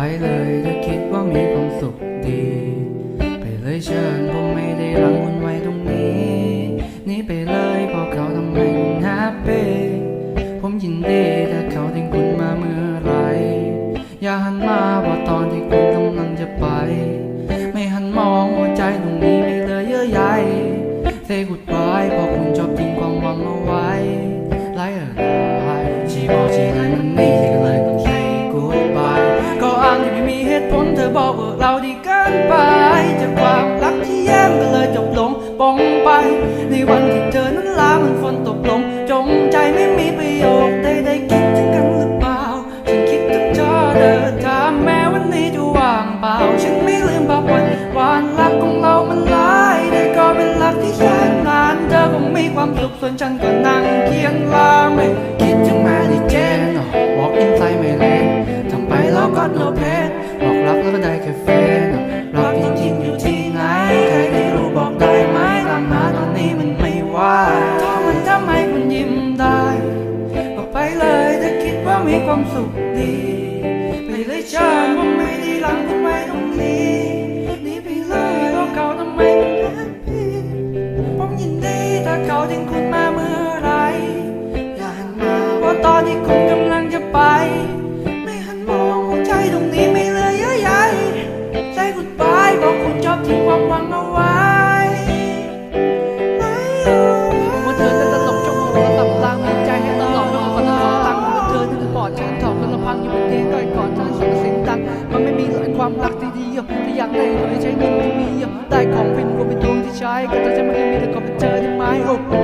ไปเลยถ้าคิดว่ามีความสุขดี ไปเลยเชิญผมไม่ได้รังวุ่นไว้ตรงนี้ นี่ไปเลยพอเขาทำให้คุณแฮปปี้ผมยินดีถ้าเขาทิ้งคุณมาเมื่อไร อย่าหันมาบอกตอนที่คุณกำลังจะไป ไม่หันมองหัวใจตรงนี้มีเลยเยอะใหญ่ Say goodbye พอคุณจบทิ้งความหวังเอาไว้ไรอะไร เปล่าฉันไม่ลืมบากวันวันรักของเรามันลายแต่ก็เป็นรักที่แสนนานเธอคงมีความสุขส่วนฉันก็นั่งเคียงลางไม่คิดถึงแม่ที่เจนบอกอินไซด์ไม่เล่นทำไปแล้วก็โนเพนบอกรักแล้วก็ได้แค่เฟนรักจริงๆอยู่ที่ไหนใครได้รู้บอกได้ไหมตามหาตอนนี้มันไม่ว่าถ้ามันทำให้คุณยิ้มได้ก็ไปเลยถ้าคิดว่ามีความสุขดี ไปเลยฉันว่าไม่ดีหลังคุณไว้ตรงนี้หนี่ไปเลยเพราะเขาทำไมเป็นแฮปปี้ผมยินดีถ้าเขาทิ้งคุณมา ความรักที่ดีที่อยากได้ก็เลยใช้เงินที่มีได้ของเป็นรวมเป็นดวงที่ใช้ก็จะไม่มีแต่ขอเป็นเจอที่ไม้โอ้